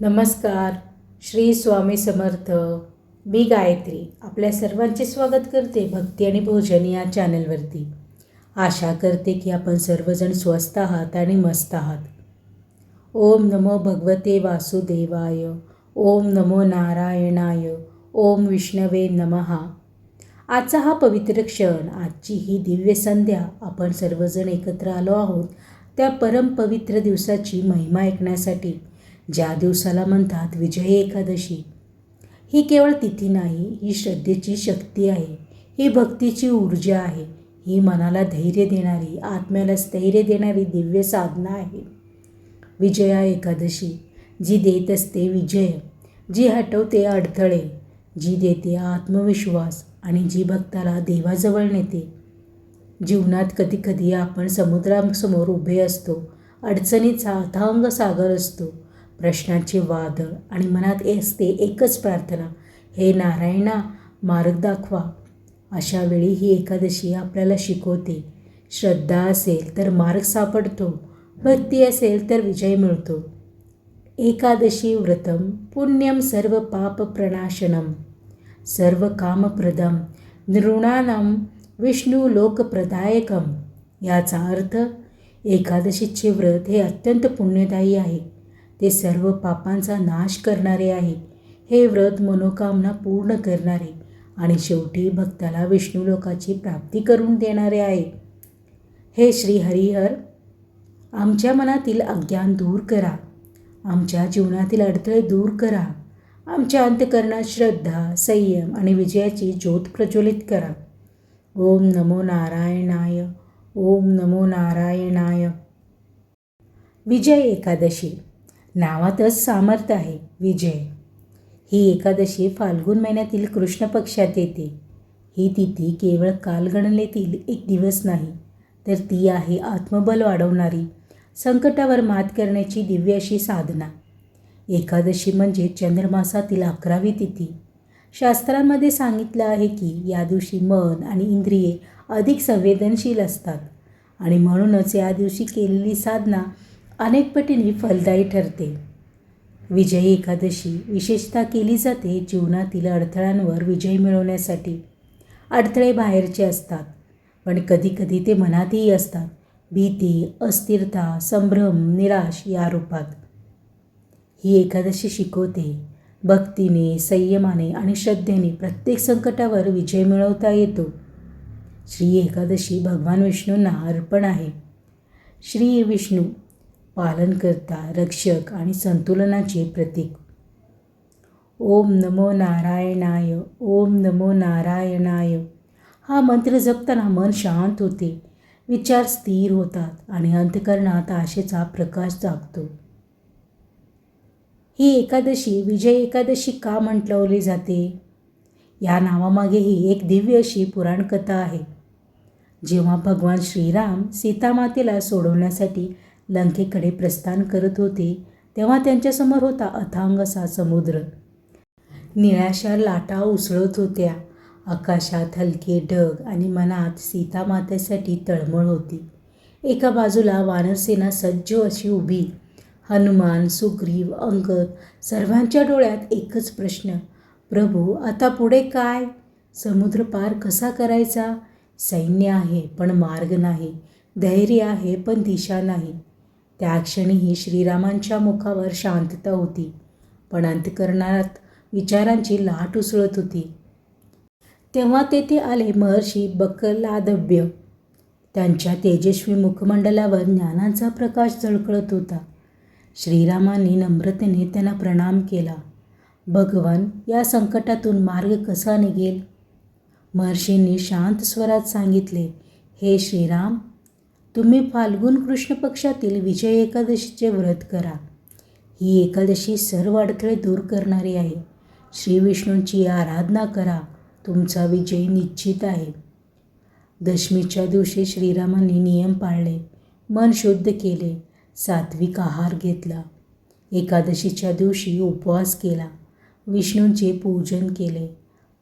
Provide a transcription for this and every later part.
नमस्कार. श्री स्वामी समर्थ. मी गायत्री आपल्या सर्वांचे स्वागत करते भक्ती आणि भोजन या चॅनलवरती. आशा करते की आपण सर्वजण स्वस्त आहात आणि मस्त आहात. ओम नमो भगवते वासुदेवाय. ओम नमो नारायणाय. ओम विष्णवे नमहा आजचा हा पवित्र क्षण आजची ही दिव्य संध्या आपण सर्वजण एकत्र आलो आहोत. त्या परमपवित्र दिवसाची महिमा ऐकण्यासाठी ज्या दिवसाला म्हणतात विजय एकादशी ही केवळ तिथी नाही ही श्रद्धेची शक्ती आहे ही भक्तीची ऊर्जा आहे ही मनाला धैर्य देणारी आत्म्याला स्थैर्य देणारी दिव्य साधना आहे. विजया एकादशी जी देत असते विजय जी हटवते अडथळे जी देते आत्मविश्वास आणि जी भक्ताला देवाजवळ नेते. जीवनात कधीकधी आपण समुद्रासमोर उभे असतो अडचणीचा अथांग सागर असतो प्रश्नांचे वादळ आणि मनात असते एकच प्रार्थना हे नारायणा मार्ग दाखवा. अशा वेळी ही एकादशी आपल्याला शिकवते. श्रद्धा असेल तर मार्ग सापडतो भक्ती असेल तर विजय मिळतो. एकादशी व्रतम पुण्यम सर्व पाप प्रणाशनम. सर्व कामप्रदम नृणानं विष्णू लोकप्रदायकम. याचा अर्थ एकादशीचे व्रत हे अत्यंत पुण्यदायी आहे. ते सर्व पापांचा नाश करणारे आहे. हे व्रत मनोकामना पूर्ण करणारे आणि शेवटी भक्ताला विष्णू लोकाची प्राप्ती करून देणारे आहे. हे श्री हरिहर आमच्या मनातील अज्ञान दूर करा. आमच्या जीवनातील अडथळे दूर करा. आमच्या अंतकरणात श्रद्धा संयम आणि विजयाची ज्योत प्रज्वलित करा. ओम नमो नारायणाय ओम नमो नारायणाय. विजय एकादशी नावातच सामर्थ्य आहे विजय. ही एकादशी फाल्गुन महिन्यातील कृष्ण पक्षात येते. ही तिथी केवळ कालगणनेतील एक दिवस नाही तर ती आहे आत्मबल वाढवणारी संकटावर मात करण्याची दिव्य अशी साधना. एकादशी म्हणजे चंद्रमासातील अकरावी तिथी. शास्त्रांमध्ये सांगितलं आहे की या दिवशी मन आणि इंद्रिये अधिक संवेदनशील असतात आणि म्हणूनच या दिवशी केलेली साधना अनेक पटीने फलदायी ठरते. विजयी एकादशी विशेषतः केली जाते जीवनातील अडथळ्यांवर विजय मिळवण्यासाठी. अडथळे बाहेरचे असतात पण कधीकधी ते मनातही असतात. भीती अस्थिरता संभ्रम निराश या रूपात. ही एकादशी शिकवते भक्तीने संयमाने आणि श्रद्धेने प्रत्येक संकटावर विजय मिळवता येतो. श्री एकादशी भगवान विष्णूंना अर्पण आहे. श्री विष्णू पालनकर्ता रक्षक आणि संतुलनाचे प्रतीक. ओम नमो नारायणाय ओम नमो नारायणाय. हा मंत्र जपताना मन शांत होते. विचार स्थिर होतात आणि अंतकरणात आशेचा प्रकाश जागतो. ही एकादशी विजय एकादशी का म्हटलवली जाते? या नावामागेही एक दिव्य अशी पुराणकथा आहे. जेव्हा भगवान श्रीराम सीतामातेला सोडवण्यासाठी लंकेकडे प्रस्थान करत होते तेव्हा त्यांच्यासमोर होता अथांग असा समुद्र. निळ्याशा लाटा उसळत होत्या. आकाशात हलके ढग आणि मनात सीतामातेसाठी तळमळ होती. एका बाजूला वानरसेना सज्ज अशी उभी. हनुमान सुग्रीव अंगद सर्वांच्या डोळ्यात एकच प्रश्न प्रभू आता पुढे काय? समुद्र पार कसा करायचा? सैन्य आहे पण मार्ग नाही. धैर्य आहे पण दिशा नाही. त्या क्षणीही श्रीरामांच्या मुखावर शांतता होती पण अंतकरणात विचारांची लाट उसळत होती. तेव्हा तेथे आले महर्षी बकलादभ्य त्यांच्या तेजस्वी मुखमंडलावर ज्ञानाचा प्रकाश झळकळत होता. श्रीरामांनी नम्रतेने त्यांना प्रणाम केला. भगवान या संकटातून मार्ग कसा निघेल? महर्षींनी शांत स्वरात सांगितले हे श्रीराम तुम्ही फाल्गुन कृष्ण पक्षातील विजय एकादशीचे व्रत करा. ही एकादशी सर्व अडथळे दूर करणारी आहे. श्री विष्णूंची आराधना करा. तुमचा विजय निश्चित आहे. दशमीच्या दिवशी श्रीरामांनी नियम पाळले. मन शुद्ध केले. सात्विक आहार घेतला. एकादशीच्या दिवशी उपवास केला. विष्णूंचे पूजन केले.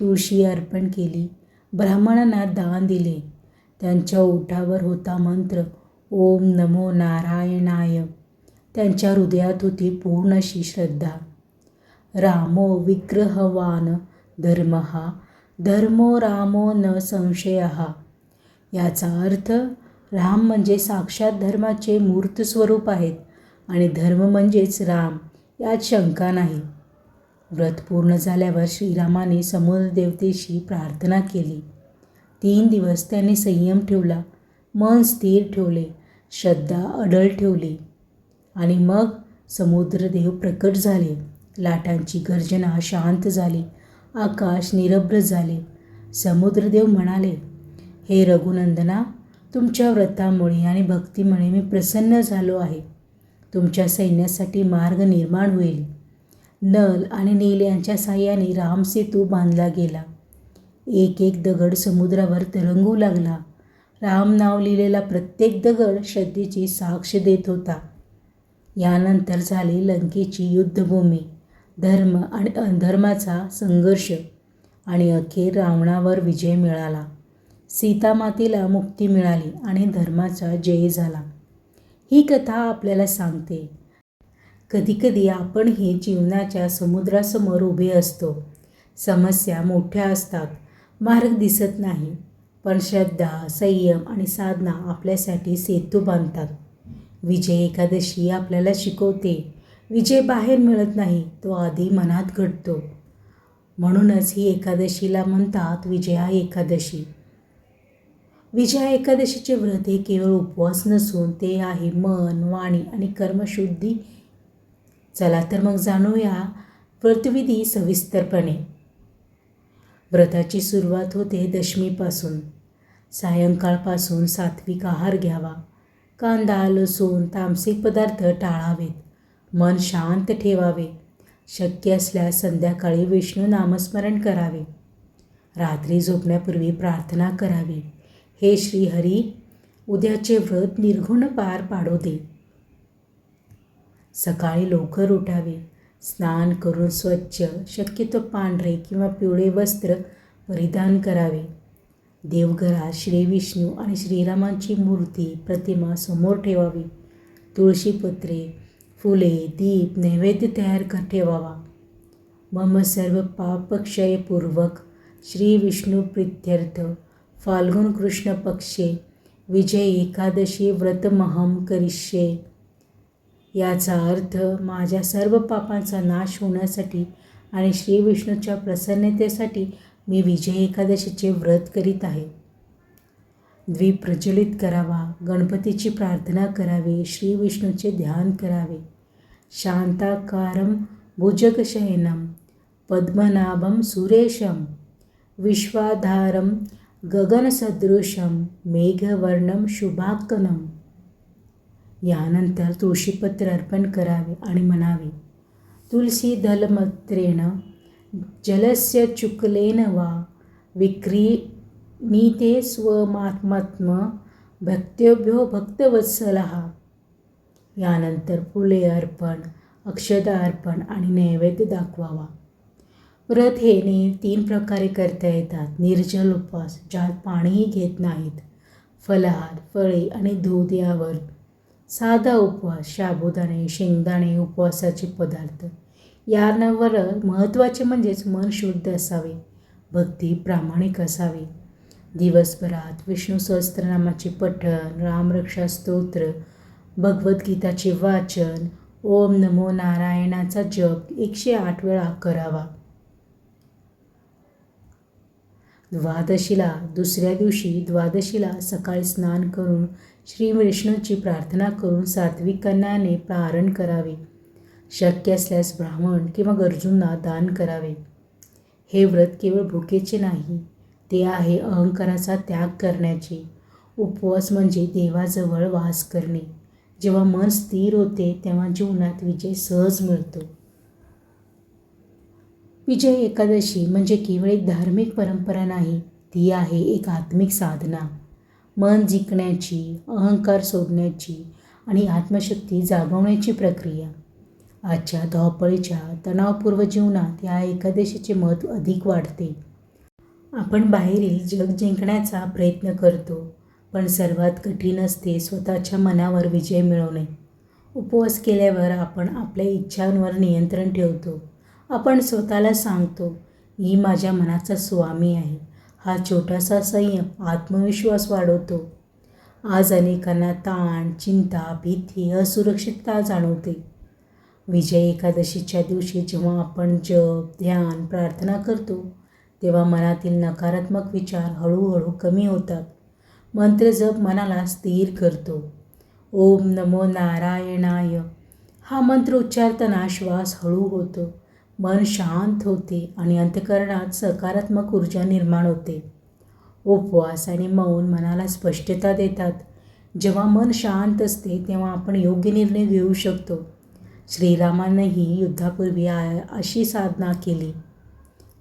तुळशी अर्पण केली. ब्राह्मणांना दान दिले. त्यांच्या ओठावर होता मंत्र ओम नमो नारायणाय. त्यांच्या हृदयात होती पूर्ण अशी श्रद्धा. रामो विग्रहवान धर्म हा धर्मो रामो न संशय. याचा अर्थ राम म्हणजे साक्षात धर्माचे मूर्त स्वरूप आहेत आणि धर्म म्हणजेच राम यात शंका नाही. व्रत पूर्ण झाल्यावर श्रीरामाने समुद्रदेवतेशी प्रार्थना केली. तीन दिवस त्यांनी संयम ठेवला. मन स्थिर ठेवले. श्रद्धा अडळ ठेवली. आणि मग समुद्रदेव प्रकट झाले. लाटांची गर्जना शांत झाली. आकाश निरभ्र झाले. समुद्रदेव म्हणाले हे रघुनंदना तुमच्या व्रतामुळे आणि भक्तीमुळे मी प्रसन्न झालो आहे. तुमच्या सैन्यासाठी मार्ग निर्माण होईल. नल आणि नील यांच्या साह्याने रामसेतू बांधला गेला. एक एक दगड समुद्रावर तरंगू लागला. राम नाव लिहिलेला प्रत्येक दगड श्रद्धेची साक्ष देत होता. यानंतर झाली लंकेची युद्धभूमी धर्म आणि अधर्माचा संघर्ष आणि अखेर रावणावर विजय मिळाला. सीतामातेला मुक्ती मिळाली आणि धर्माचा जय झाला. ही कथा आपल्याला सांगते. कधीकधी आपणही जीवनाच्या समुद्रासमोर उभे असतो. समस्या मोठ्या असतात. मार्ग दिसत नाही. पण श्रद्धा संयम आणि साधना आपल्यासाठी सेतू बांधतात. विजय एकादशी आपल्याला शिकवते. विजय बाहेर मिळत नाही तो आधी मनात घडतो. म्हणूनच ही एकादशीला म्हणतात विजया एकादशी. विजया एकादशीचे व्रत हे केवळ उपवास नसून ते आहे मन वाणी आणि कर्मशुद्धी. चला तर मग जाणूया व्रतविधी सविस्तरपणे. व्रताची सुरुवात होते दशमीपासून. सायंकाळपासून सात्विक आहार घ्यावा. कांदा लसूण तामसिक पदार्थ टाळावेत. मन शांत ठेवावे. शक्य असल्यास संध्याकाळी विष्णू नामस्मरण करावे. रात्री झोपण्यापूर्वी प्रार्थना करावी. हे श्रीहरी उद्याचे व्रत निर्घुण पार पाडू दे. सकाळी लवकर उठावे. स्नान करून स्वच्छ शक्यतो पांढरे किंवा पिवळे वस्त्र परिधान करावे. देवघरात श्री विष्णू आणि श्रीरामांची मूर्ती प्रतिमा समोर ठेवावी. तुळशीपत्रे फुले दीप नैवेद्य तयार कर ठेवावा. मम सर्व पापक्षयपूर्वक श्री विष्णू प्रित्यर्थ फाल्गुन कृष्ण पक्षे विजय एकादशी व्रतमहम करिष्ये. याचा अर्थ माझ्या सर्व पापांचा नाश होण्यासाठी आणि श्री विष्णूच्या प्रसन्नतेसाठी मी विजय एकादशीचे व्रत करीत आहे. द्वीप प्रज्वलित करावा गणपतीची प्रार्थना करावी श्री विष्णूचे ध्यान करावे. शांताकारम भुजगशयनम पद्मनाभम सुरेशम विश्वाधारम गगनसदृशम मेघवर्णम शुभाकनम यानंतर तुळशीपत्र अर्पण करावे आणि म्हणावे तुलसी दलमत्रेण जलस्य चुकलेन वा विक्रीणीते स्वमात्मात्म भक्तेभ्यो भक्तवत्सला. यानंतर फुले अर्पण अक्षदा अर्पण आणि नैवेद्य दाखवावा. व्रत हे ने तीन प्रकारे करता येतात. निर्जल उपवास ज्यात पाणीही घेत नाहीत. फलाहार फळे आणि दूध यावर साधा उपवास शाबुदाणे शेंगदाणे उपवासाचे पदार्थ. यावर महत्त्वाचे म्हणजेच मन शुद्ध असावे भक्ती प्रामाणिक असावी. दिवसभरात विष्णू सहस्त्रनामाचे पठण रामरक्षा स्तोत्र भगवद्गीताचे वाचन ओम नमो नारायणाचा जप एकशे आठ वेळा करावा. द्वादशीला दुसऱ्या दिवशी द्वादशीला सकाळी स्नान करून श्री विष्णूची प्रार्थना करून सात्विक कन्याने प्रारण करावे. शक्य असल्यास ब्राह्मण किंवा गरजूंना दान करावे. हे व्रत केवळ भुकेचे नाही ते आहे अहंकाराचा त्याग करण्याचे. उपवास म्हणजे देवाजवळ वास करणे. जेव्हा मन स्थिर होते तेव्हा जीवनात विजय सहज मिळतो. विजय एकादशी म्हणजे केवळ एक धार्मिक परंपरा नाही ती आहे एक आत्मिक साधना. मन जिंकण्याची अहंकार सोडण्याची आणि आत्मशक्ती जागवण्याची प्रक्रिया. आजच्या धावपळीच्या तणावपूर्व जीवनात या एकादशीचे महत्त्व अधिक वाढते. आपण बाहेरील जग जिंकण्याचा प्रयत्न करतो पण सर्वात कठीण असते स्वतःच्या मनावर विजय मिळवणे. उपवास केल्यावर आपण आपल्या इच्छांवर नियंत्रण ठेवतो. आपण स्वतःला सांगतो ही माझ्या मनाचा स्वामी आहे. हा छोटासा संयम आत्मविश्वास वाढवतो. आज अनेकांना ताण चिंता भीती असुरक्षितता जाणवते. विजय एकादशीच्या दिवशी जेव्हा आपण जप ध्यान प्रार्थना करतो तेव्हा मनातील नकारात्मक विचार हळूहळू कमी होतात. मंत्र जप मनाला स्थिर करतो. ओम नमो नारायणाय. हा मंत्र उच्चारताना श्वास हळू होतो. मन शांत होते आणि अंतकरणात सकारात्मक ऊर्जा निर्माण होते. उपवास आणि मौन मनाला स्पष्टता देतात. जेव्हा मन शांत असते तेव्हा आपण योग्य निर्णय घेऊ शकतो. श्रीरामानंही युद्धापूर्वी आ अशी साधना केली.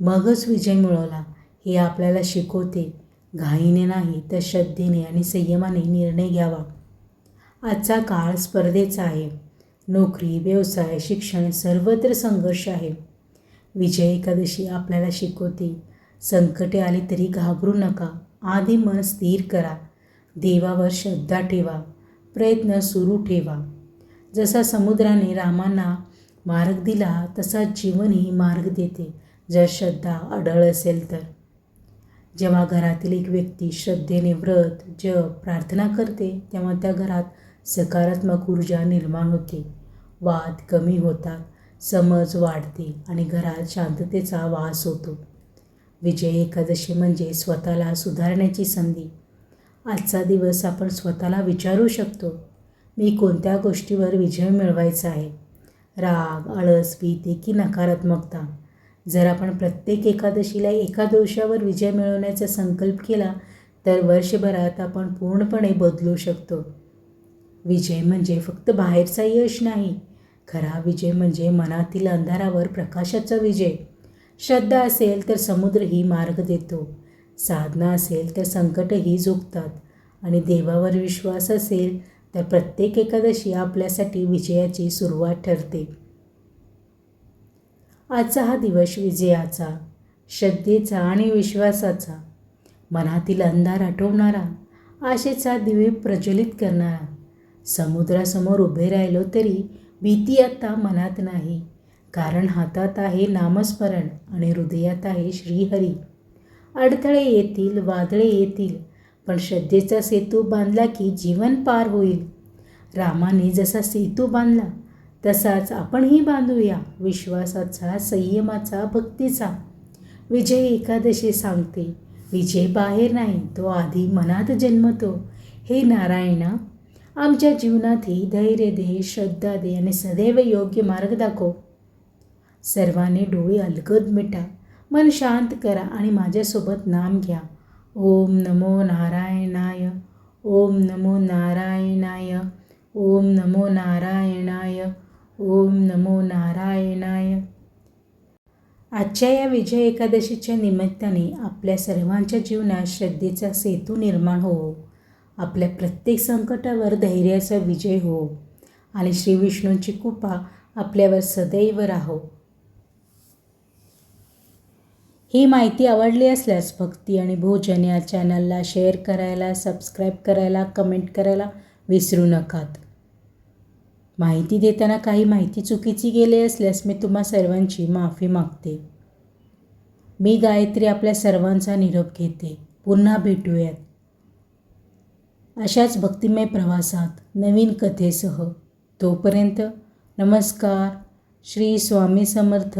मगच विजय मिळवला. हे आपल्याला शिकवते. घाईने नाही तर श्रद्धेने आणि संयमाने निर्णय घ्यावा. आजचा काळ स्पर्धेचा आहे. नोकरी व्यवसाय शिक्षण सर्वत्र संघर्ष आहे. विजय एकादशी आपल्याला शिकवते. संकटे आली तरी घाबरू नका. आधी मन स्थिर करा. देवावर श्रद्धा ठेवा. प्रयत्न सुरू ठेवा. जसा समुद्राने रामांना मार्ग दिला तसा जीवनही मार्ग देते. जर श्रद्धा अढळ असेल तर. जेव्हा घरातील एक व्यक्ती श्रद्धेने व्रत जप प्रार्थना करते तेव्हा त्या घरात सकारात्मक ऊर्जा निर्माण होते. वाद कमी होतात समज वाढते आणि घरात शांततेचा वास होतो. विजय एकादशी म्हणजे स्वतःला सुधारण्याची संधी. आजचा दिवस आपण स्वतःला विचारू शकतो मी कोणत्या गोष्टीवर विजय मिळवायचा आहे? राग आळस भीती की नकारात्मकता? जर आपण प्रत्येक एकादशीला एका दोषावर विजय मिळवण्याचा संकल्प केला तर वर्षभरात आपण पूर्णपणे बदलू शकतो. विजय म्हणजे फक्त बाहेरचा यश नाही. खरा विजय म्हणजे मनातील अंधारावर प्रकाशाचा विजय. श्रद्धा असेल तर समुद्रही मार्ग देतो. साधना असेल तर संकटही झुकतात आणि देवावर विश्वास असेल तर प्रत्येक एकादशी आपल्यासाठी विजयाची सुरुवात ठरते. आजचा हा दिवस विजयाचा श्रद्धेचा आणि विश्वासाचा मनातील अंधार आठवणारा आशेचा दिवे प्रज्वलित करणारा समुद्रासमोर उभे राहिलो तरी भीती आता मनात नाही. कारण हातात आहे नामस्मरण आणि हृदयात आहे श्रीहरी. अडथळे येतील वादळे येतील पण श्रद्धेचा सेतू बांधला की जीवन पार होईल. रामाने जसा सेतू बांधला तसाच आपणही बांधूया विश्वासाचा संयमाचा भक्तीचा. विजय एकादशी सांगते विजय बाहेर नाही तो आधी मनात जन्मतो. हे नारायणा आमच्या जीवनातही धैर्य दे श्रद्धा दे आणि सदैव योग्य मार्ग दाखव. सर्वांनी डोळे अलगद मिटा मन शांत करा आणि माझ्यासोबत नाम घ्या. ओम नमो नारायणाय ओम नमो नारायणाय ओम नमो नारायणाय ओम नमो नारायणाय. आजच्या या विजय एकादशीच्या निमित्ताने आपल्या सर्वांच्या जीवनात श्रद्धेचा सेतू निर्माण होवो आपल्या प्रत्येक संकटावर धैर्याचा विजय हो. आणि श्री विष्णूंची कृपा आपल्यावर सदैव राहो. ही माहिती आवडली असल्यास भक्ती आणि भोजन या चॅनलला शेअर करायला सबस्क्राईब करायला कमेंट करायला विसरू नकात. माहिती देताना काही माहिती चुकीची गेली असल्यास मी तुम्हा सर्वांची माफी मागते. मी गायत्री आपल्या सर्वांचा निरोप घेते. पुन्हा भेटूयात. अशाच भक्तिमय प्रवासात नवीन कथेसह तोपर्यंत नमस्कार. श्री स्वामी समर्थ.